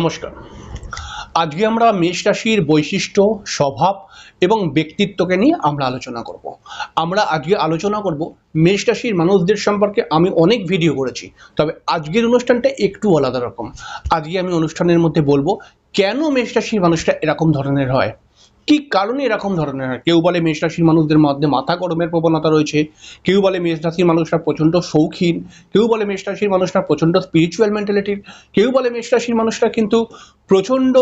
নমস্কার। আজকে আমরা মেষ রাশির বৈশিষ্ট্য, স্বভাব এবং ব্যক্তিত্বকে নিয়ে আমরা আলোচনা করব। আমরা আজকে আলোচনা করব মেষ রাশির মানুষদের সম্পর্কে। আমি অনেক ভিডিও করেছি, তবে আজকের অনুষ্ঠানটা একটু আলাদা রকম। আজকে আমি অনুষ্ঠানের মধ্যে বলব, কেন মেষ রাশির মানুষটা এরকম ধরনের হয়? কি কারণে এরকম ধরনের হয়? কেউ বলে মেষ রাশির মানুষদের মধ্যে মাথা গরমের প্রবণতা রয়েছে, কেউ বলে মেষ রাশির মানুষরা প্রচণ্ড শৌখিন, কেউ বলে মেষ রাশির মানুষরা প্রচণ্ড স্পিরিচুয়াল মেন্টালিটির কেউ বলে মেষ রাশির মানুষরা কিন্তু প্রচণ্ড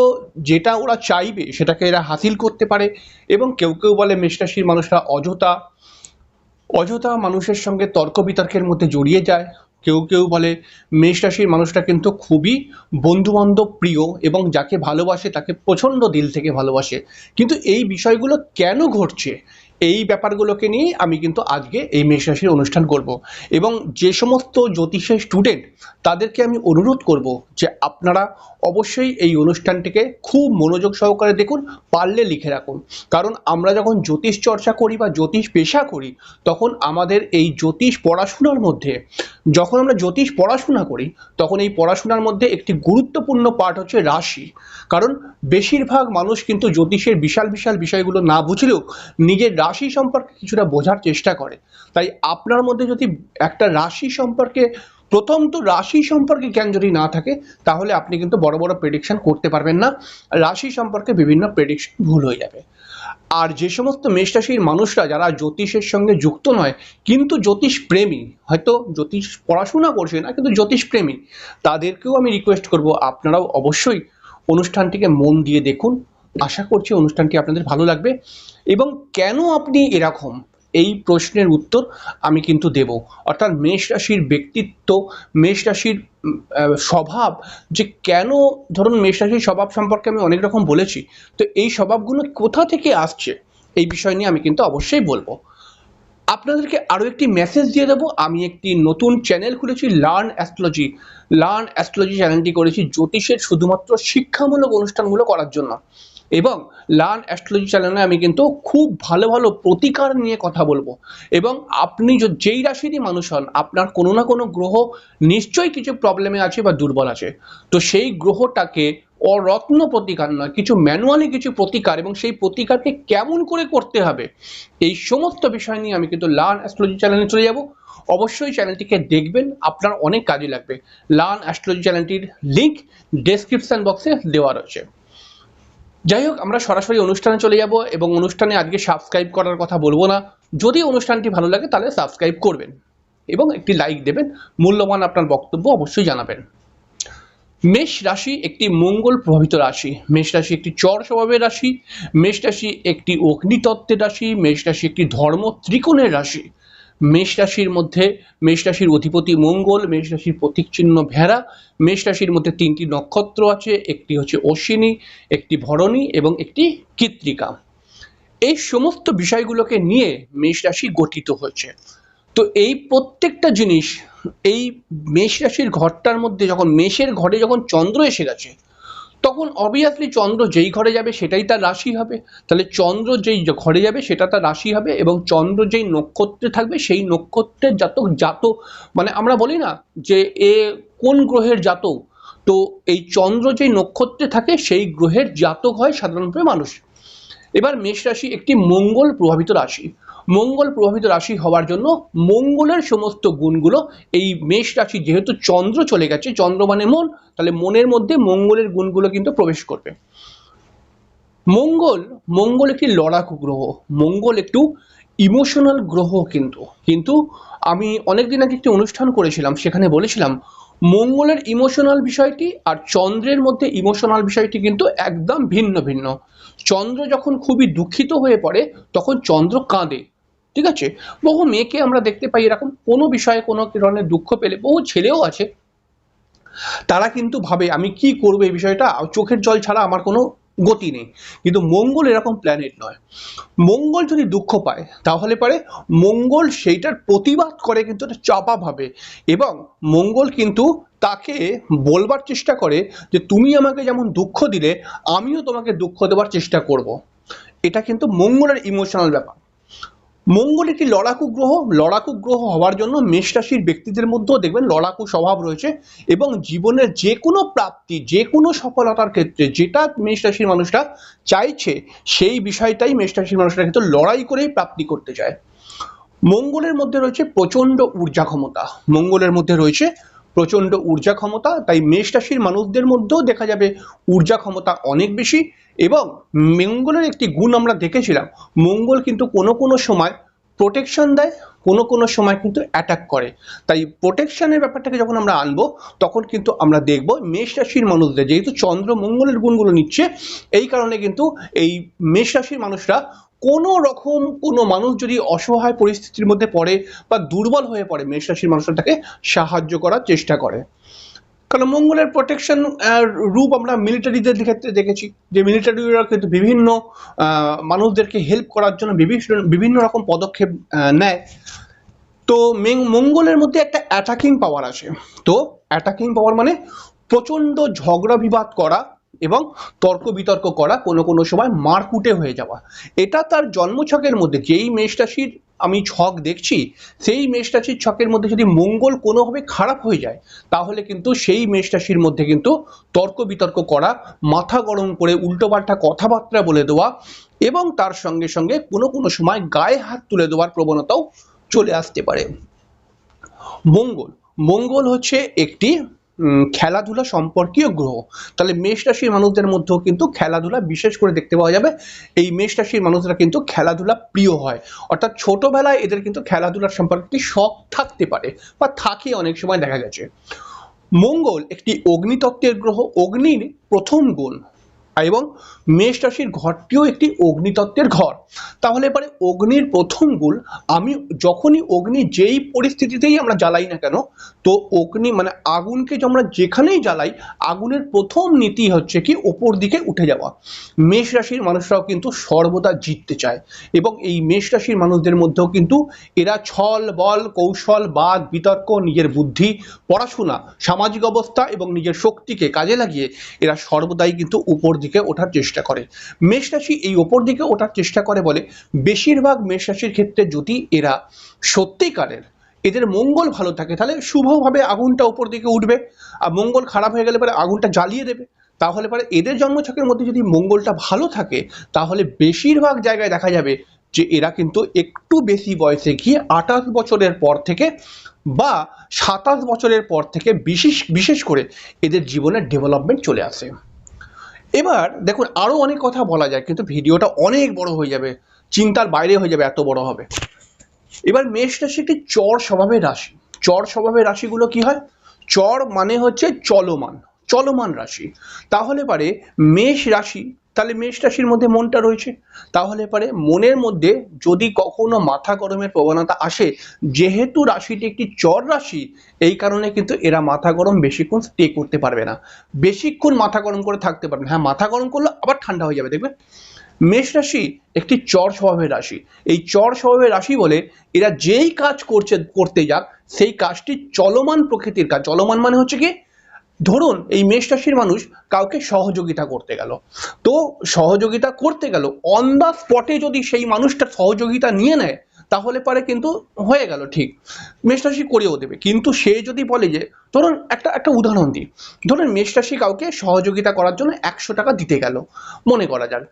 যেটা ওরা চাইবে সেটাকে এরা হাসিল করতে পারে এবং কেউ কেউ বলে মেষ রাশির মানুষরা অযথা অযথা মানুষের সঙ্গে তর্ক বিতর্কের মধ্যে জড়িয়ে যায়। কেউ কেউ বলে মেষ রাশির মানুষটা কিন্তু খুবই বন্ধুবান্ধব, প্রিয় এবং যাকে ভালোবাসে তাকে প্রচণ্ড দিল থেকে ভালোবাসে। কিন্তু এই বিষয়গুলো কেন ঘটছে? এই ব্যাপারগুলোকে নিয়ে আমি কিন্তু আজকে এই মেষ রাশির অনুষ্ঠান করব। এবং যে সমস্ত জ্যোতিষের স্টুডেন্ট তাদেরকে আমি অনুরোধ করব যে আপনারা অবশ্যই এই অনুষ্ঠানটিকে খুব মনোযোগ সহকারে দেখুন, পারলে লিখে রাখুন। কারণ আমরা যখন জ্যোতিষ চর্চা করি বা জ্যোতিষ পেশা করি, তখন আমাদের এই জ্যোতিষ পড়াশোনার মধ্যে, যখন আমরা জ্যোতিষ পড়াশোনা করি, তখন এই পড়াশোনার মধ্যে একটি গুরুত্বপূর্ণ পার্ট হচ্ছে রাশি। কারণ বেশিরভাগ মানুষ কিন্তু জ্যোতিষের বিশাল বিশাল বিষয়গুলো না বুঝলেও নিজের রাশি সম্পর্কে কিছুটা বোঝার চেষ্টা করে। তাই আপনার মধ্যে যদি একটা রাশি সম্পর্কে, প্রথম তো রাশি সম্পর্কে জ্ঞান যদি না থাকে, তাহলে আপনি কিন্তু বড় বড় প্রেডিকশন করতে পারবেন না। রাশি সম্পর্কে বিভিন্ন প্রেডিকশন ভুল হয়ে যাবে। আর যে সমস্ত মেষ রাশির মানুষরা যারা জ্যোতিষের সঙ্গে যুক্ত নয়, কিন্তু জ্যোতিষ প্রেমী, হয়তো জ্যোতিষ পড়াশোনা করছে না, কিন্তু জ্যোতিষ প্রেমী, তাদেরকেও আমি রিকোয়েস্ট করব, আপনারাও অবশ্যই অনুষ্ঠানটিকে মন দিয়ে দেখুন। আশা করছি অনুষ্ঠানটি আপনাদের ভালো লাগবে। এবং কেন আপনি এরকম? এই প্রশ্নের উত্তর আমি কিন্তু দেব। অর্থাৎ মেষ রাশির ব্যক্তিত্ব, মেষ রাশির স্বভাব, যে কেন, ধরুন মেষ রাশির স্বভাব সম্পর্কে আমি অনেক রকম বলেছি, তো এই স্বভাবগুলো কোথা থেকে আসছে? এই বিষয় নিয়ে আমি কিন্তু অবশ্যই বলব। আপনাদেরকে আরও একটি মেসেজ দিয়ে দেবো। আমি একটি নতুন চ্যানেল খুলেছি লার্ন অ্যাস্ট্রোলজি লার্ন অ্যাস্ট্রোলজি চ্যানেলটি করেছি জ্যোতিষের শুধুমাত্র শিক্ষামূলক অনুষ্ঠানগুলো করার জন্য। এবং লার্ন অ্যাস্ট্রোলজি চ্যানেলে আমি কিন্তু খুব ভালো ভালো প্রতিকার নিয়ে কথা বলব। এবং আপনি যেই রাশিরই মানুষ হন, আপনার কোনো না কোনো গ্রহ নিশ্চয়ই কিছু প্রবলেমে আছে বা দুর্বল আছে। তো সেই গ্রহটাকে অরত্ন প্রতিকার নয়, কিছু ম্যানুয়ালি কিছু প্রতিকার এবং সেই প্রতিকারকে কেমন করে করতে হবে, এই সমস্ত বিষয় নিয়ে আমি কিন্তু লার্ন অ্যাস্ট্রোলজি চ্যানেলে চলে যাব। অবশ্যই চ্যানেলটিকে দেখবেন, আপনার অনেক কাজে লাগবে। লার্ন অ্যাস্ট্রোলজি চ্যানেলটির লিঙ্ক ডেসক্রিপশন বক্সে দেওয়া রয়েছে। যাই হোক, আমরা সরাসরি অনুষ্ঠানে চলে যাব এবং অনুষ্ঠানে আজকে সাবস্ক্রাইব করার কথা বলব না। যদি অনুষ্ঠানটি ভালো লাগে, তাহলে সাবস্ক্রাইব করবেন এবং একটি লাইক দেবেন। মূল্যবান আপনার বক্তব্য অবশ্যই জানাবেন। মেষ রাশি একটি মঙ্গল প্রভাবিত রাশি। মেষ রাশি একটি চর স্বভাবের রাশি। মেষ রাশি একটি অগ্নিতত্ত্বের রাশি। মেষ রাশি একটি ধর্ম ত্রিকোণের রাশি। মেষ রাশির মধ্যে, মেষ রাশির অধিপতি মঙ্গল, মেষ রাশির প্রতীক চিহ্ন ভেড়া, মেষ রাশির মধ্যে তিনটি নক্ষত্র আছে, একটি হচ্ছে অশ্বিনী, একটি ভরণী এবং একটি কৃত্রিকা। এই সমস্ত বিষয়গুলোকে নিয়ে মেষ রাশি গঠিত হয়েছে। তো এই প্রত্যেকটা জিনিস, এই মেষ রাশির ঘরটার মধ্যে যখন, মেষের ঘরে যখন চন্দ্র এসে গেছে তখন অবভিয়াসলি চন্দ্র যেই ঘরে যাবে সেটাই তার রাশি হবে। তাহলে চন্দ্র যেই ঘরে যাবে সেটা তার রাশি হবে এবং চন্দ্র যেই নক্ষত্রে থাকবে সেই নক্ষত্রের জাতক জাত মানে আমরা বলি না যে এ কোন গ্রহের জাতক? তো এই চন্দ্র যেই নক্ষত্রে থাকে সেই গ্রহের জাতক হয় সাধারণত মানুষ। এবার মেষ রাশি একটি মঙ্গল প্রভাবিত রাশি। মঙ্গল প্রভাবিত রাশি হওয়ার জন্য মঙ্গলের সমস্ত গুণগুলো এই মেষ রাশি যেহেতু চন্দ্র চলে গেছে, চন্দ্র মানে মন, তাহলে মনের মধ্যে মঙ্গলের গুণগুলো কিন্তু প্রবেশ করবে। মঙ্গল মঙ্গল একটি লড়াকু গ্রহ, মঙ্গল একটু ইমোশনাল গ্রহ কিন্তু। কিন্তু আমি অনেকদিন আগে একটি অনুষ্ঠান করেছিলাম, সেখানে বলেছিলাম, মঙ্গলের ইমোশনাল বিষয়টি আর চন্দ্রের মধ্যে ইমোশনাল বিষয়টি কিন্তু একদম ভিন্ন ভিন্ন। চন্দ্র যখন খুবই দুঃখিত হয়ে পড়ে, তখন চন্দ্র কাঁদে। ঠিক আছে? বহু মেয়েকে আমরা দেখতে পাই এরকম। কোনো বিষয়ে কোনো ধরনের দুঃখ পেলে, বহু ছেলেও আছে। তারা কিন্তু ভাবে, আমি কি করব এই বিষয়টা? চোখের জল ছাড়া আমার কোনো গতি নেই। কিন্তু মঙ্গল এরকম প্ল্যানেট নয়। মঙ্গল যদি দুঃখ পায়, তাহলে পরে মঙ্গল সেইটার প্রতিবাদ করে কিন্তু এটা চাপা ভাবে। এবং মঙ্গল কিন্তু তাকে বলবার চেষ্টা করে যে, তুমি আমাকে যেমন দুঃখ দিলে, আমিও তোমাকে দুঃখ দেওয়ার চেষ্টা করব। এটা কিন্তু মঙ্গলের ইমোশনাল ব্যাপার। মঙ্গল একটি লড়াকু গ্রহ? লড়াকু গ্রহ হওয়ার জন্য মেষ রাশির ব্যক্তিদের মধ্যেও দেখবেন লড়াকু স্বভাব রয়েছে এবং জীবনের যে কোনো প্রাপ্তি যে কোনো সফলতার ক্ষেত্রে যেটা মেষ রাশির মানুষরা চাইছে, সেই বিষয়টাই মেষ রাশির মানুষরা কিন্তু লড়াই করেই প্রাপ্তি করতে চায়। মঙ্গলের মধ্যে রয়েছে প্রচণ্ড ঊর্জা ক্ষমতা। মঙ্গলের মধ্যে রয়েছে প্রচণ্ড ঊর্জা ক্ষমতা, তাই মেষ রাশির মানুষদের মধ্যেও দেখা যাবে ঊর্জা ক্ষমতা অনেক বেশি। এবং মঙ্গলের একটি গুণ আমরা দেখেছিলাম। মঙ্গল কিন্তু কোনো কোনো সময় প্রোটেকশন দেয়, কোনো কোনো সময় কিন্তু অ্যাটাক করে। তাই প্রোটেকশনের ব্যাপারটাকে যখন আমরা আনব, তখন কিন্তু আমরা দেখব মেষ রাশির মানুষদের, যেহেতু চন্দ্র মঙ্গলের গুণগুলো নিচ্ছে, এই কারণে কিন্তু এই মেষ রাশির মানুষরা কোনো রকম কোনো মানুষ যদি অসহায় পরিস্থিতির মধ্যে পড়ে বা দুর্বল হয়ে পড়ে, মেষ রাশির মানুষরা তাকে সাহায্য করার চেষ্টা করে। কারণ মঙ্গলের প্রোটেকশন রূপ আমরা মিলিটারিদের ক্ষেত্রে দেখেছি। যে মিলিটারিরা কিন্তু বিভিন্ন মানুষদেরকে হেল্প করার জন্য বিভিন্ন বিভিন্ন রকম পদক্ষেপ নেয়। তো মঙ্গলের মধ্যে একটা অ্যাটাকিং পাওয়ার আছে তো অ্যাটাকিং পাওয়ার মানে প্রচণ্ড ঝগড়া বিবাদ করা এবং তর্ক বিতর্ক করা কোনো কোনো সময় মারকুটে হয়ে যাওয়া। এটা তার জন্মছকের মধ্যে, যেই মেষ রাশির আমি ছক দেখছি, সেই মেষ রাশির ছকের মধ্যে যদি মঙ্গল কোনোভাবে খারাপ হয়ে যায়, তাহলে কিন্তু সেই মেষ রাশির মধ্যে কিন্তু তর্ক বিতর্ক করা, মাথা গরম করে উল্টোপাল্টা কথাবার্তা বলে দেওয়া এবং তার সঙ্গে সঙ্গে কোনো কোনো সময় গায়ে হাত তুলে দেওয়ার প্রবণতাও চলে আসতে পারে। মঙ্গল মঙ্গল হচ্ছে একটি খেলাধুলা সম্পর্কীয় গ্রহ। তাহলে মেষ রাশির মানুষদের মধ্যেও কিন্তু খেলাধুলা বিশেষ করে দেখতে পাওয়া যাবে। এই মেষ রাশির মানুষরা কিন্তু খেলাধুলা প্রিয় হয়। অর্থাৎ ছোটবেলায় এদের কিন্তু খেলাধুলার সম্পর্কে একটি শখ থাকতে পারে বা থাকে অনেক সময় দেখা গেছে। মঙ্গল একটি অগ্নিতত্ত্বের গ্রহ। অগ্নির প্রথম গুণ এবং মেষ রাশির ঘরটিও একটি অগ্নিতত্ত্বের ঘর। তাহলে এবারে অগ্নির প্রথম গুণ আমি যখনই অগ্নি যেই পরিস্থিতিতেই আমরা জ্বালাই না কেন, তো অগ্নি মানে আগুনকে যে আমরা যেখানেই জ্বালাই, আগুনের প্রথম নীতি হচ্ছে কি ওপর দিকে উঠে যাওয়া। মেষ রাশির মানুষরাও কিন্তু সর্বদা জিততে চায় এবং এই মেষ রাশির মানুষদের মধ্যেও কিন্তু এরা ছল, বল, কৌশল, বাদ, বিতর্ক, নিজের বুদ্ধি, পড়াশোনা, সামাজিক অবস্থা এবং নিজের শক্তিকে কাজে লাগিয়ে এরা সর্বদাই কিন্তু উপর দিকে ওঠার চেষ্টা করে। মেষ রাশি এই ওপর দিকে ওঠার চেষ্টা করে বলে, বেশিরভাগ মেষ রাশির ক্ষেত্রে যদি এরা সত্যিকারের এদের মঙ্গল ভালো থাকে, তাহলে শুভভাবে আগুনটা ওপর দিকে উঠবে। আর মঙ্গল খারাপ হয়ে গেলে পরে আগুনটা জ্বালিয়ে দেবে। তাহলে পরে এদের জন্মছকের মধ্যে যদি মঙ্গলটা ভালো থাকে, তাহলে বেশিরভাগ জায়গায় দেখা যাবে যে এরা কিন্তু একটু বেশি বয়সে গিয়ে আঠাশ বছরের পর থেকে বা সাতাশ বছরের পর থেকে বিশেষ বিশেষ করে এদের জীবনের ডেভেলপমেন্ট চলে আসে। এবার দেখুন আরও অনেক কথা বলা যায়, কিন্তু ভিডিওটা অনেক বড় হয়ে যাবে, চিন্তার বাইরে হয়ে যাবে, এত বড় হবে। এবার মেষ রাশি একটি চর স্বভাবের রাশি। চর স্বভাবের রাশিগুলো কি হয়? চর মানে হচ্ছে চলমান চলমান রাশি। তাহলে পারে মেষ রাশি তাহলে মেষ রাশির মধ্যে মনটা রয়েছে। তাহলে পরে মনের মধ্যে যদি কখনো মাথা গরমের প্রবণতা আসে, যেহেতু রাশিটি একটি চর রাশি, এই কারণে কিন্তু এরা মাথা গরম বেশিক্ষণ স্টে করতে পারবে না। বেশিক্ষণ মাথা গরম করে থাকতে পারবে না। হ্যাঁ মাথা গরম করলে আবার ঠান্ডা হয়ে যাবে দেখবে মেষ রাশি একটি চর স্বভাবের রাশি। এই চর স্বভাবের রাশি বলে এরা যেই কাজ করছে, করতে যাক, সেই কাজটি চলমান প্রকৃতির কাজ। চলমান মানে হচ্ছে কি? ধরুন এই মেষ রাশির মানুষ কাউকে সহযোগিতা করতে গেল। তো সহযোগিতা করতে গেল অন দ্য স্পটে যদি সেই মানুষটা সহযোগিতা নিয়ে নেয়, তাহলে পরে কিন্তু হয়ে গেল ঠিক। মেষ রাশি করেও দেবে। কিন্তু সে যদি বলে যে, ধরুন একটা একটা উদাহরণ দিই। ধরুন মেষ রাশি কাউকে সহযোগিতা করার জন্য একশো টাকা দিতে গেল। মনে করা যাক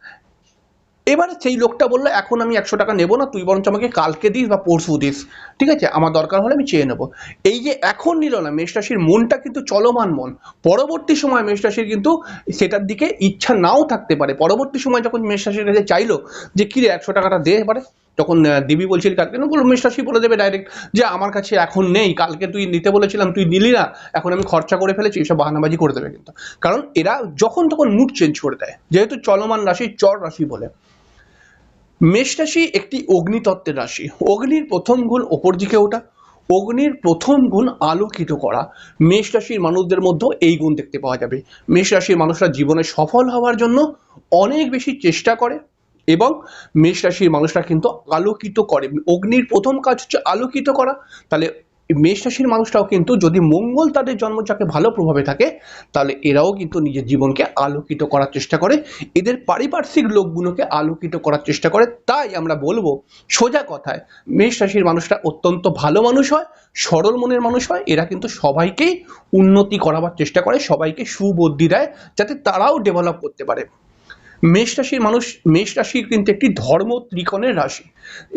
এবারে সেই লোকটা বলল, এখন আমি একশো টাকা নেব না, তুই বরঞ্চ আমাকে কালকে দিস বা পরশু দিস। ঠিক আছে? আমার দরকার হলে আমি চেয়ে নেব। এই যে এখন নিল না মেষ রাশির মনটা কিন্তু চলমান মন। পরবর্তী সময় মেষ রাশির কিন্তু সেটার দিকে ইচ্ছা নাও থাকতে পারে। পরবর্তী সময় যখন মেষ রাশির কাছে চাইলো যে কিরে একশো টাকাটা দে এবারে। তখন দিবি বলছিল কালকে। না বলল, মেষ রাশি বলে দেবে ডাইরেক্ট যে, আমার কাছে এখন নেই, কালকে তুই নিতে বলেছিলাম, তুই নিলি না। এখন আমি খরচা করে ফেলেছি, এসব বাহানাবাজি করে দেবে কিন্তু। কারণ এরা যখন তখন মুড চেঞ্জ করে দেয়। যেহেতু চলমান রাশি চর রাশি বলে। মেষ রাশি একটি অগ্নিতত্ত্বের রাশি। অগ্নির প্রথম গুণ ওপর দিকে ওঠা, অগ্নির প্রথম গুণ আলোকিত করা। মেষ রাশির মানুষদের মধ্যে এই গুণ দেখতে পাওয়া যাবে। মেষ রাশির মানুষরা জীবনে সফল হওয়ার জন্য অনেক বেশি চেষ্টা করে এবং মেষ রাশির মানুষরা কিন্তু আলোকিত করে। অগ্নির প্রথম কাজ হচ্ছে আলোকিত করা। তাহলে মেষ রাশির মানুষটাও কিন্তু যদি মঙ্গল তাদের জন্মচাকে ভালো প্রভাবে থাকে, তাহলে এরাও কিন্তু নিজের জীবনকে আলোকিত করার চেষ্টা করে। এদের পারিপার্শ্বিক লোকগুলোকে আলোকিত করার চেষ্টা করে। তাই আমরা বলব, সোজা কথায় মেষ রাশির মানুষটা অত্যন্ত ভালো মানুষ হয়, সরল মনের মানুষ হয়। এরা কিন্তু সবাইকেই উন্নতি করাবার চেষ্টা করে, সবাইকে সুবুদ্ধি দেয়, যাতে তারাও ডেভেলপ করতে পারে। মেষ রাশির মানুষ, মেষ রাশির কিন্তু একটি ধর্ম ত্রিকোণের রাশি।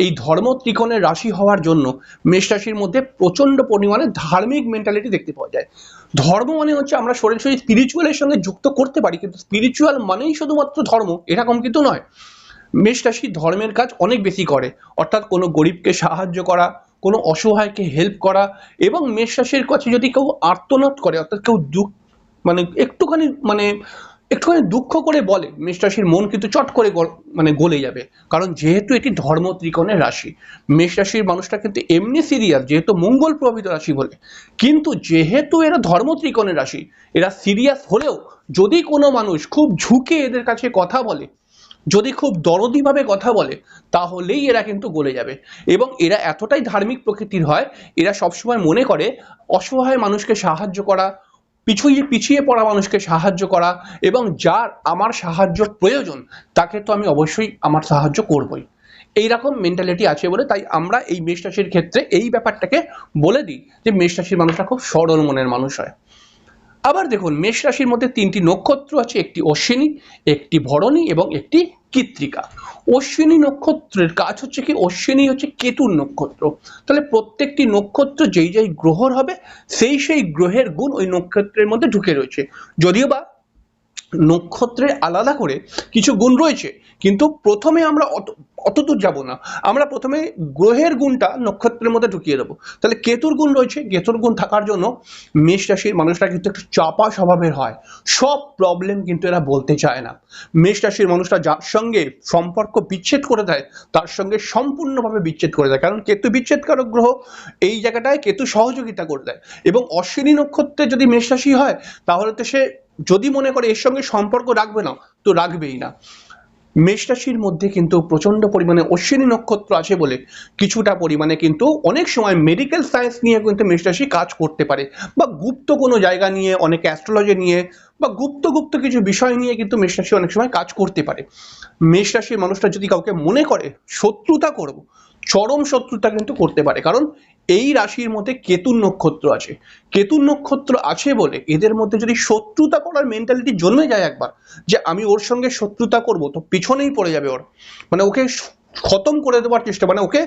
এই ধর্ম ত্রিকোণের রাশি হওয়ার জন্য মেষ রাশির মধ্যে প্রচণ্ড পরিমাণে ধার্মিক মেন্টালিটি দেখতে পাওয়া যায়। ধর্ম মানে হচ্ছে আমরা সরাসরি স্পিরিচুয়ালের সঙ্গে যুক্ত করতে পারি, কিন্তু স্পিরিচুয়াল মানেই শুধুমাত্র ধর্ম এরকম কিন্তু নয়। মেষ রাশি ধর্মের কাজ অনেক বেশি করে, অর্থাৎ কোনো গরিবকে সাহায্য করা, কোনো অসহায়কে হেল্প করা এবং মেষ রাশির কাছে যদি কেউ আর্তনাদ করে, অর্থাৎ কেউ দুঃখ মানে একটুখানি মানে একটুখানি দুঃখ করে বলে মেষ রাশির মন কিন্তু চট করে মানে গলে যাবে। কারণ যেহেতু এটি ধর্ম ত্রিকোণের রাশি মেষ রাশির মানুষটা কিন্তু এমনি সিরিয়াস যেহেতু মঙ্গল প্রভাবিত রাশি বলে। কিন্তু যেহেতু এরা ধর্ম ত্রিকোণের রাশি, এরা সিরিয়াস হলেও যদি কোনো মানুষ খুব ঝুঁকে এদের কাছে কথা বলে, যদি খুব দরদিভাবে কথা বলে, তাহলেই এরা কিন্তু গলে যাবে। এবং এরা এতটাই ধার্মিক প্রকৃতির হয়, এরা সবসময় মনে করে অসহায় মানুষকে সাহায্য করা পিছুয়ে পিছিয়ে পড়া মানুষকে সাহায্য করা এবং যার আমার সাহায্য প্রয়োজন, তাকে তো আমি অবশ্যই আমার সাহায্য করবই। এইরকম মেন্টালিটি আছে বলে তাই আমরা এই মেষ রাশির ক্ষেত্রে এই ব্যাপারটাকে বলে দিই যে মেষ রাশির মানুষরা খুব সরল মনের মানুষ হয়। আবার দেখুন, মেষ রাশির মধ্যে তিনটি নক্ষত্র আছে, একটি অশ্বিনী, একটি ভরণী এবং একটি কৃত্রিকা। অশ্বিনী নক্ষত্রের কাজ হচ্ছে কি, অশ্বিনী হচ্ছে কেতুর নক্ষত্র। তাহলে প্রত্যেকটি নক্ষত্র যেই যেই গ্রহর হবে, সেই সেই গ্রহের গুণ ওই নক্ষত্রের মধ্যে ঢুকে রয়েছে। যদিও বা নক্ষত্রের আলাদা করে কিছু গুণ রয়েছে কিন্তু প্রথমে আমরা অত অত দূর যাব না। আমরা প্রথমে গ্রহের গুণটা নক্ষত্রের মধ্যে ঢুকিয়ে দেবো। তাহলে কেতুর গুণ রয়েছে, কেতুর গুণ থাকার জন্য মেষ রাশির মানুষরা কিন্তু একটু চাপা স্বভাবের হয়। সব প্রবলেম কিন্তু এরা বলতে চায় না। মেষ রাশির মানুষরা যার সঙ্গে সম্পর্ক বিচ্ছেদ করে দেয়, তার সঙ্গে সম্পূর্ণভাবে বিচ্ছেদ করে দেয়। কারণ কেতু বিচ্ছেদকারক গ্রহ, এই জায়গাটায় কেতু সহযোগিতা করে দেয়। এবং অশ্বিনী নক্ষত্রে যদি মেষ রাশি হয়, তাহলে তো সে যদি মনে করে এর সঙ্গে সম্পর্ক রাখবে না, তো রাখবেই না। মেষ রাশির মধ্যে কিন্তু প্রচণ্ড পরিমাণে অশ্বিনী নক্ষত্র আছে বলে কিছুটা পরিমাণে কিন্তু অনেক সময় মেডিকেল সায়েন্স নিয়ে কিন্তু মেষ রাশি কাজ করতে পারে বা গুপ্ত কোনো জায়গা নিয়ে, অনেক অ্যাস্ট্রোলজি নিয়ে বা গুপ্ত গুপ্ত কিছু বিষয় নিয়ে কিন্তু মেষ রাশি অনেক সময় কাজ করতে পারে। মেষ রাশির মানুষটা যদি কাউকে মনে করে, শত্রুতা করব, চরম শত্রুতা কিন্তু করতে পারে। কারণ এই রাশির মধ্যে কেতুর নক্ষত্র আছে। কেতুর নক্ষত্র আছে বলে এদের মধ্যে যদি শত্রুতা করার মেন্টালিটি জন্মে যায় একবার, যে আমি ওর সঙ্গে শত্রুতা করব, তো পিছনেই পড়ে যাবে ওর। মানে ওকে খতম করে দেওয়ার চেষ্টা মানে ওকে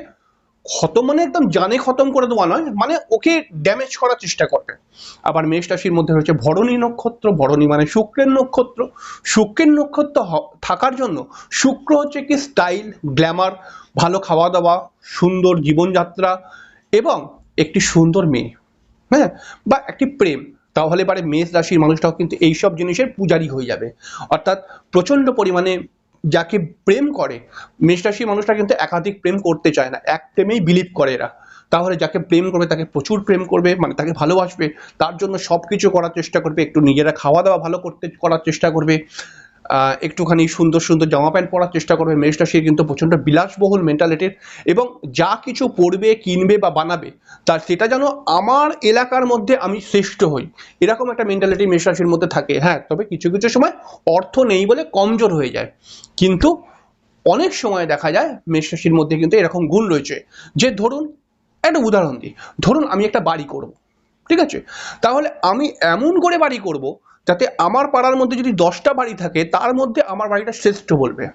খতম মানে একদম জানে খতম করে দেওয়া নয় মানে ওকে ড্যামেজ করার চেষ্টা করবে। আবার মেষ রাশির মধ্যে রয়েছে ভরণী নক্ষত্র, ভরণী মানে শুক্রের নক্ষত্র। শুক্রের নক্ষত্র থাকার জন্য শুক্র হচ্ছে কি স্টাইল গ্ল্যামার ভালো খাওয়া দাওয়া, সুন্দর জীবনযাত্রা এবং একটি সুন্দর মেয়ে হ্যাঁ? বা একটি প্রেম। তাহলে পারে মেষ রাশির মানুষটাও কিন্তু এইসব জিনিসের পূজারি হয়ে যাবে। অর্থাৎ প্রচণ্ড পরিমাণে যাকে প্রেম করে, মেষ রাশির মানুষটা কিন্তু একাধিক প্রেম করতে চায় না, এক প্রেমেই বিলিভ করে এরা। তাহলে যাকে প্রেম করবে, তাকে প্রচুর প্রেম করবে মানে তাকে ভালোবাসবে, তার জন্য সব কিছু করার চেষ্টা করবে, একটু নিজেরা খাওয়া দাওয়া ভালো করতে, করার চেষ্টা করবে। একটুখানি সুন্দর সুন্দর জামা প্যান্ট পরার চেষ্টা করবে। মেষ রাশির কিন্তু প্রচণ্ড বিলাসবহুল মেন্টালিটির এবং যা কিছু পড়বে কিনবে বা বানাবে, তার সেটা যেন আমার এলাকার মধ্যে আমি শ্রেষ্ঠ হই। এরকম একটা মেন্টালিটি মেষ রাশির মধ্যে থাকে। হ্যাঁ তবে কিছু কিছু সময় অর্থ নেই বলে কমজোর হয়ে যায়। কিন্তু অনেক সময় দেখা যায় মেষ রাশির মধ্যে কিন্তু এরকম গুণ রয়েছে যে ধরুন, একটা উদাহরণ দিই। ধরুন আমি একটা বাড়ি করব, ঠিক আছে? তাহলে আমি এমন করে বাড়ি করব যাতে আমার পাড়ার মধ্যে যদি দশটা বাড়ি থাকে, তার মধ্যে আমার বাড়িটা শ্রেষ্ঠ বলবে।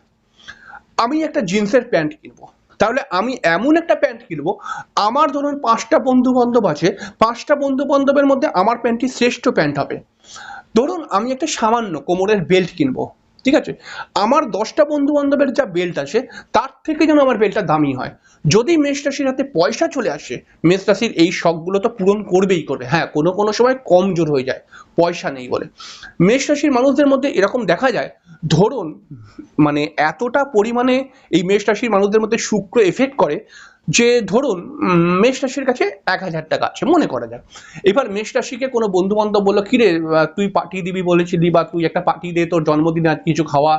আমি একটা জিন্সের প্যান্ট কিনবো। তাহলে আমি এমন একটা প্যান্ট কিনবো, আমার ধরুন পাঁচটা বন্ধু বান্ধব আছে, পাঁচটা বন্ধু বান্ধবের মধ্যে আমার প্যান্টটি শ্রেষ্ঠ প্যান্ট হবে। ধরুন আমি একটা সামান্য কোমরের বেল্ট কিনবো। ঠিক আছে? আমার দশটা বন্ধু বান্ধবের যা বেল্ট আছে, তার থেকে যেন আমার বেল্টটা দামি হয়। যদি মেষ রাশির হাতে পয়সা চলে আসে মেষ রাশির এই শখগুলো তো পূরণ করবেই করবে। হ্যাঁ কোনো কোনো সময় কমজোর হয়ে যায়, পয়সা নেই বলে। মেষ রাশির মানুষদের মধ্যে এরকম দেখা যায়, ধরুন মানে এতটা পরিমাণে এই মেষ রাশির মানুষদের মধ্যে শুক্র এফেক্ট করে যে ধরুন মেষ রাশির কাছে এক হাজার টাকা আছে, মনে করা যাক। এবার মেষ রাশিকে কোনো বন্ধু বান্ধব বলল, কিরে তুই পার্টি দিবি বলেছিলি বা তুই একটা পার্টি দে, তোর জন্মদিনে আর কিছু খাওয়া।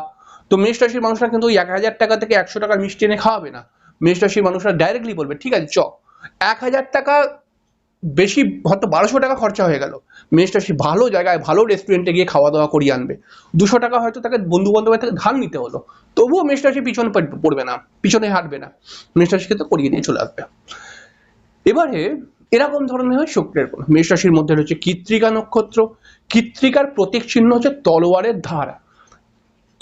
তো মেষ রাশির মানুষরা কিন্তু এক হাজার টাকা থেকে একশো টাকার মিষ্টি এনে খাওয়াবে না। মেষ রাশির মানুষরা ডাইরেক্টলি বলবে, ঠিক আছে, চ। এক হাজার টাকা বেশি হয়তো বারোশো টাকা খরচা হয়ে গেল। মেষ রাশি ভালো জায়গায়, ভালো রেস্টুরেন্টে গিয়ে খাওয়া দাওয়া করিয়ে আনবে। দুশো টাকা হয়তো তাকে বন্ধু বান্ধবের থেকে ধার নিতে হলো। তবুও মেষ রাশি পিছনে পড়বে না, পিছনে হাঁটবে না। মেষ রাশিকে তো করিয়ে নিয়ে চলে আসবে। এবারে এরকম ধরনের হয় শুক্রের মেষ রাশির মধ্যে রয়েছে কৃত্রিকা নক্ষত্র। কৃত্রিকার প্রতীক চিহ্ন হচ্ছে তলোয়ারের ধার।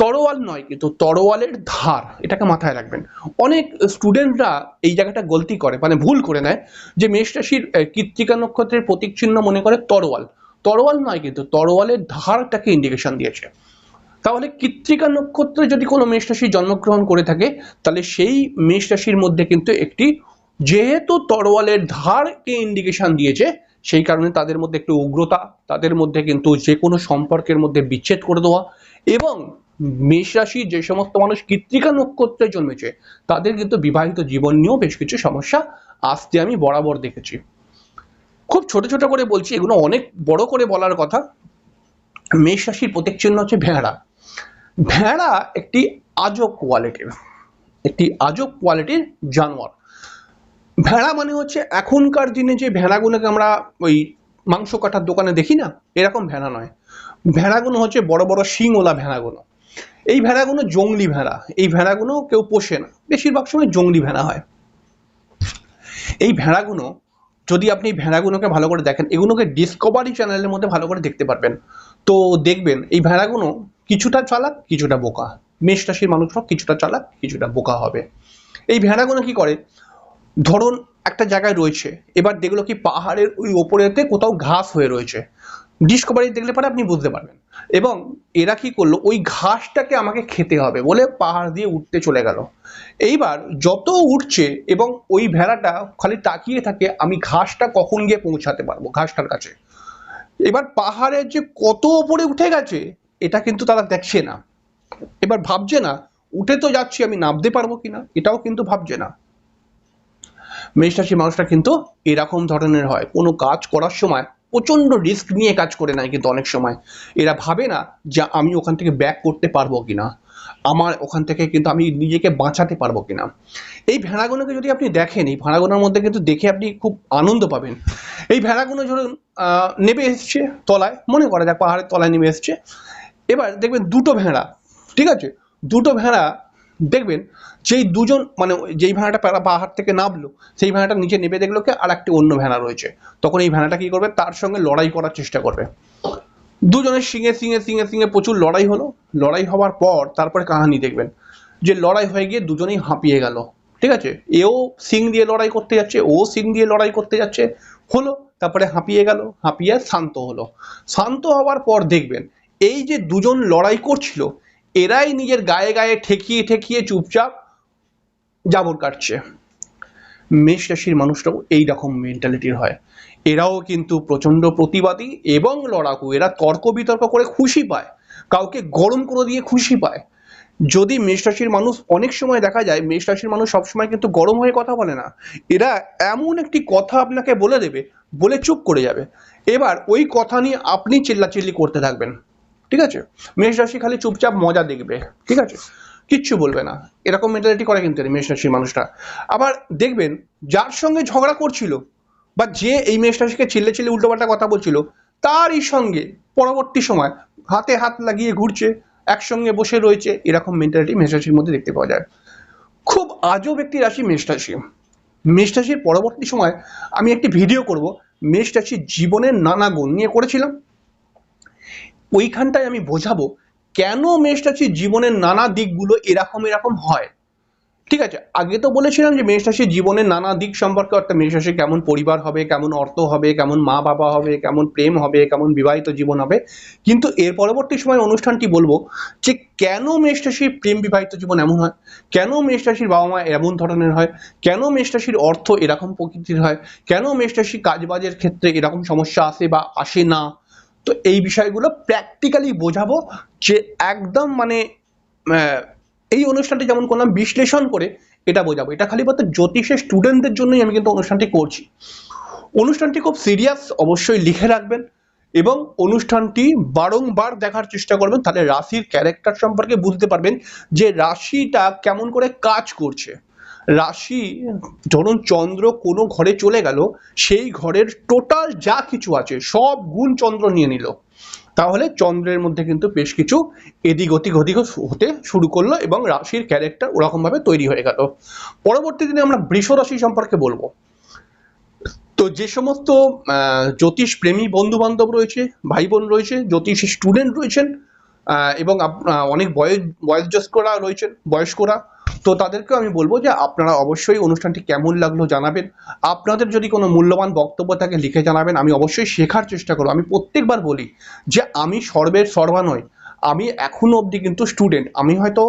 তরোয়াল নয়, কিন্তু তরোয়ালের ধার, এটাকে মাথায় রাখবেন। অনেক স্টুডেন্টরা এই জায়গাটা গলতি করে মানে ভুল করে নেয়, যে মেষ রাশির কৃত্তিকা নক্ষত্রের প্রতীক চিহ্ন মনে করে তরোয়াল। তরোয়াল নয়, কিন্তু তরোয়ালের ধারটাকে ইন্ডিকেশন দিয়েছে। তাহলে কৃত্তিকা নক্ষত্রে যদি কোনো মেষ রাশি জন্মগ্রহণ করে থাকে, তাহলে সেই মেষ রাশির মধ্যে কিন্তু একটি, যেহেতু তরোয়ালের ধারকে ইন্ডিকেশন দিয়েছে, সেই কারণে তাদের মধ্যে একটু উগ্রতা, তাদের মধ্যে কিন্তু যে কোনো সম্পর্কের মধ্যে বিচ্ছেদ করে দেওয়া এবং মেষ রাশির যে সমস্ত মানুষ কৃত্রিকা নক্ষত্রে জন্মেছে, তাদের কিন্তু বিবাহিত জীবন নিয়েও বেশ কিছু সমস্যা আসতে আমি বরাবর দেখেছি। খুব ছোট ছোট করে বলছি, এগুলো অনেক বড় করে বলার কথা। মেষ রাশির প্রতীক চিহ্ন হচ্ছে ভেড়া। ভেড়া একটি আজব কোয়ালিটির একটি আজব কোয়ালিটির জানোয়ার। ভেড়া মানে হচ্ছে এখনকার দিনে যে ভেড়াগুলোকে আমরা ওই মাংস কাটার দোকানে দেখি না, এরকম ভেড়া নয়। ভেড়াগুলো হচ্ছে বড় বড় শিংওয়ালা ভেড়াগুলো। এই ভেড়াগুলো জংলি ভেড়া, এই ভেড়াগুলো কেউ পোষে না। বেশিরভাগ সময় জংলি ভেড়া হয়। এই ভেড়াগুলো, যদি আপনি ভেড়াগুলোকে ভালো করে দেখেন, এগুলোকে ডিসকভারি চ্যানেলের মধ্যে ভালো করে দেখতে পারবেন। তো দেখবেন, এই ভেড়াগুলো কিছুটা চালাক, কিছুটা বোকা। মেষ রাশির মানুষরা কিছুটা চালাক, কিছুটা বোকা হবে। এই ভেড়াগুলো কি করে? ধরুন একটা জায়গায় রয়েছে, এবার দেখল কি পাহাড়ের ওই ওপরেতে কোথাও ঘাস হয়ে রয়েছে। ডিসকভারি দেখলে পরে আপনি বুঝতে পারবেন। এবং এরা কি করল? ওই ঘাসটাকে আমাকে খেতে হবে বলে পাহাড় দিয়ে উঠতে চলে গেল। এইবার যত উঠছে এবং ওই ভেড়াটা খালি তাকিয়ে থাকে, আমি ঘাসটা কখন গিয়ে পৌঁছাতে পারব ঘাসটার কাছে? এবার পাহাড়ের যে কত ওপরে উঠে গেছে, এটা কিন্তু তারা দেখছে না। এবার ভাবছে না, উঠে তো যাচ্ছি আমি, নামতে পারব কিনা এটাও কিন্তু ভাবছে না। মেষ রাশি মানুষটা কিন্তু এরকম ধরনের হয়। কোনো কাজ করার সময় প্রচণ্ড রিস্ক নিয়ে কাজ করে নেয় কিন্তু অনেক সময়। এরা ভাবে না যে আমি ওখান থেকে ব্যাক করতে পারব কিনা। আমার ওখান থেকে কিন্তু আমি নিজেকে বাঁচাতে পারব কিনা। এই ভেড়াগুলোকে যদি আপনি দেখেন, এই ভেড়াগুলোর মধ্যে কিন্তু দেখে আপনি খুব আনন্দ পাবেন। এই ভেড়াগুলো ধরুন নেমে এসছে তলায়, মনে করা যাক পাহাড়ের তলায় নেমে এসছে। এবার দেখবেন দুটো ভেড়া, ঠিক আছে? দুটো ভেড়া দেখবেন যেই দুজন মানে যেই ভেড়াটা পাহাড় থেকে নামলো, সেই ভেড়াটা নিচে নেমে দেখল কি আর একটি অন্য ভেড়া রয়েছে। তখন এই ভেড়াটা কি করবে? তার সঙ্গে লড়াই করার চেষ্টা করবে। দুজনের সিঙে সিঙে সিঙে সিঙে প্রচুর লড়াই হলো। লড়াই হওয়ার পর তারপরে কাহানি দেখবেন। যে লড়াই হয়ে গিয়ে দুজনেই হাঁপিয়ে গেল। ঠিক আছে? এও সিং দিয়ে লড়াই করতে যাচ্ছে, ও সিং দিয়ে লড়াই করতে যাচ্ছে। হলো, তারপরে হাঁপিয়ে গেল, হাঁপিয়ে শান্ত হলো। শান্ত হওয়ার পর দেখবেন, এই যে দুজন লড়াই করছিল এরাই নিজের গায়ে গায়ে ঠেকিয়ে ঠেকিয়ে চুপচাপ জাবর কাটছে। মেষ রাশির মানুষরাও এই রকম মেন্টালিটির হয়। এরাও কিন্তু প্রচণ্ড প্রতিবাদী এবং লড়াকু। এরা তর্ক বিতর্ক করে খুশি পায়। কাউকে গরম করে দিয়ে খুশি পায়। যদি মেষ রাশির মানুষ অনেক সময় দেখা যায়, মেষ রাশির মানুষ সবসময় কিন্তু গরম হয়ে কথা বলে না। এরা এমন একটি কথা আপনাকে বলে দেবে, বলে চুপ করে যাবে। এবার ওই কথা নিয়ে আপনি চিল্লাচিল্লি করতে থাকবেন। ঠিক আছে? মেষ রাশি খালি চুপচাপ মজা দেখবে, ঠিক আছে? কিচ্ছু বলবে না। এরকম মেন্টালিটি করে কিন্তু মেষ রাশির মানুষটা আবার দেখবেন, যার সঙ্গে ঝগড়া করছিল বা যে এই মেষ রাশিকে চিল্লে চিল্লে উল্টোপাল্টা কথা বলছিল, তারই সঙ্গে পরবর্তী সময় হাতে হাত লাগিয়ে ঘুরছে, একসঙ্গে বসে রয়েছে, এরকম মেন্টালিটি মেষ রাশির মধ্যে দেখতে পাওয়া যায়। খুব আজব একটি রাশি মেষ রাশি। মেষ রাশির পরবর্তী সময় আমি একটি ভিডিও করব। মেষ রাশির জীবনের নানা গুণ নিয়ে করেছিলাম। ওইখানটায় আমি বোঝাবো কেন মেষ রাশির জীবনের নানা দিকগুলো এরকম এরকম হয়। ঠিক আছে? আগে তো বলেছিলাম যে মেষ রাশির জীবনের নানা দিক সম্পর্কে অর্থাৎ মেষ রাশির কেমন পরিবার হবে, কেমন অর্থ হবে, কেমন মা বাবা হবে, কেমন প্রেম হবে, কেমন বিবাহিত জীবন হবে। কিন্তু এর পরবর্তী সময় অনুষ্ঠানটি বলব যে কেন মেষ রাশির প্রেম বিবাহিত জীবন এমন হয়? কেন মেষ রাশির বাবা মা এমন ধরনের হয়? কেন মেষ রাশির অর্থ এরকম প্রকৃতির হয়? কেন মেষ রাশির কাজবাজের ক্ষেত্রে এরকম সমস্যা আসে বা আসে না? তো এই বিষয়গুলো প্র্যাকটিক্যালি বোঝাবো যে একদম মানে এই অনুষ্ঠানটি যেমন করলাম, বিশ্লেষণ করে এটা বোঝাবো। এটা খালি মাত্র জ্যোতিষের স্টুডেন্টদের জন্যই আমি কিন্তু অনুষ্ঠানটি করছি। অনুষ্ঠানটি খুব সিরিয়াস অবশ্যই লিখে রাখবেন এবং অনুষ্ঠানটি বারংবার দেখার চেষ্টা করবেন, তাহলে রাশির ক্যারেক্টার সম্পর্কে বুঝতে পারবেন যে রাশিটা কেমন করে কাজ করছে। রাশি ধরুন চন্দ্র কোনো ঘরে চলে গেল, সেই ঘরের টোটাল যা কিছু আছে সব গুণ চন্দ্র নিয়ে নিল। তাহলে চন্দ্রের মধ্যে কিন্তু বেশ কিছু এদিক ওদিক ওদিক হতে শুরু করল এবং রাশির ক্যারেক্টার ওরকমভাবে তৈরি হয়ে গেল। পরবর্তী দিনে আমরা বৃষ রাশি সম্পর্কে বলব। তো যে সমস্ত জ্যোতিষ প্রেমী বন্ধু বান্ধব রয়েছে, ভাই বোন রয়েছে, জ্যোতিষ স্টুডেন্ট রয়েছেন এবং অনেক বয়স, বয়োজ্যেষ্ঠরা রয়েছেন, বয়স্করা। তো তাদেরকেও আমি বলব যে আপনারা অবশ্যই অনুষ্ঠানটি কেমন লাগল জানাবেন। আপনাদের যদি কোনো মূল্যবান বক্তব্য থাকে লিখে জানাবেন, আমি অবশ্যই শেখার চেষ্টা করব। আমি প্রত্যেকবার বলি যে আমি সর্বের সর্বা নয় আমি এখনও অবধি কিন্তু স্টুডেন্ট। আমি হয়তো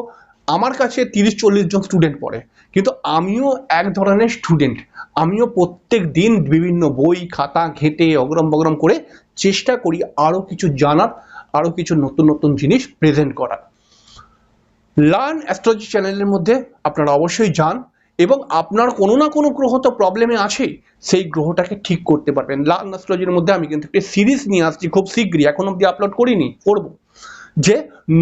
আমার কাছে তিরিশ, চল্লিশ জন স্টুডেন্ট পড়ে, কিন্তু আমিও এক ধরনের স্টুডেন্ট। আমিও প্রত্যেক দিন বিভিন্ন বই, খাতা, ঘেঁটে অগ্রম বগ্রম করে চেষ্টা করি আরও কিছু জানার। আরও কিছু নতুন নতুন জিনিস প্রেজেন্ট করা। লার্ন অ্যাস্ট্রোলজি চ্যানেলের মধ্যে আপনারা অবশ্যই যান এবং আপনার কোনো না কোনো গ্রহ তো প্রবলেমে আছেই, সেই গ্রহটাকে ঠিক করতে পারবেন। লার্ন অ্যাস্ট্রোলজির মধ্যে আমি কিন্তু একটা সিরিজ নিয়ে আসছি খুব শীঘ্রই, এখন অবধি আপলোড করিনি, করব। যে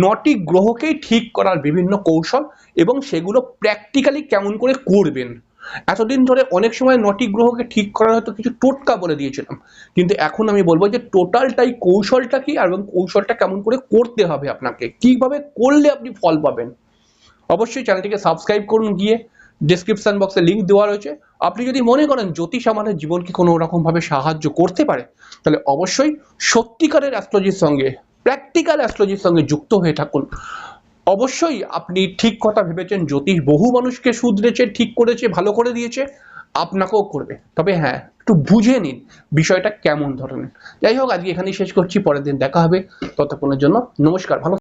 নটি গ্রহকেই ঠিক করার বিভিন্ন কৌশল এবং সেগুলো প্র্যাকটিক্যালি কেমন করে করবেন। এতদিন ধরে অনেক সময় নটি গ্রহকে ঠিক করার হয়তো কিছু টোটকা বলে দিয়েছিলাম। কিন্তু এখন আমি বলব যে টোটালটাই কৌশলটা কি এবং কৌশলটা কেমন করে করতে হবে আপনাকে? কীভাবে করলে আপনি ফল পাবেন? অবশ্যই চ্যানেলটিকে সাবস্ক্রাইব করুন গিয়ে। ডেসক্রিপশন বক্সে লিংক দেওয়া রয়েছে। আপনি যদি মনে করেন জ্যোতিষ আমাদের জীবনকে কোনো রকমভাবে সাহায্য করতে পারে, তাহলে অবশ্যই সত্যিকারের অ্যাস্ট্রোলজির সঙ্গে প্র্যাকটিক্যাল অ্যাস্ট্রোলজির সঙ্গে যুক্ত হয়ে থাকুন। অবশ্যই আপনি ঠিক কথা ভেবেছেন, জ্যোতিষ বহু মানুষকে শুধরেছে, ঠিক করেছে, ভালো করে দিয়েছে, আপনাকেও করবে। তবে হ্যাঁ একটু বুঝে নিন বিষয়টা কেমন ধরনের। যাই হোক, আজকে এখানেই শেষ করছি, পরের দিন দেখা হবে। ততক্ষণের জন্য নমস্কার, ভালো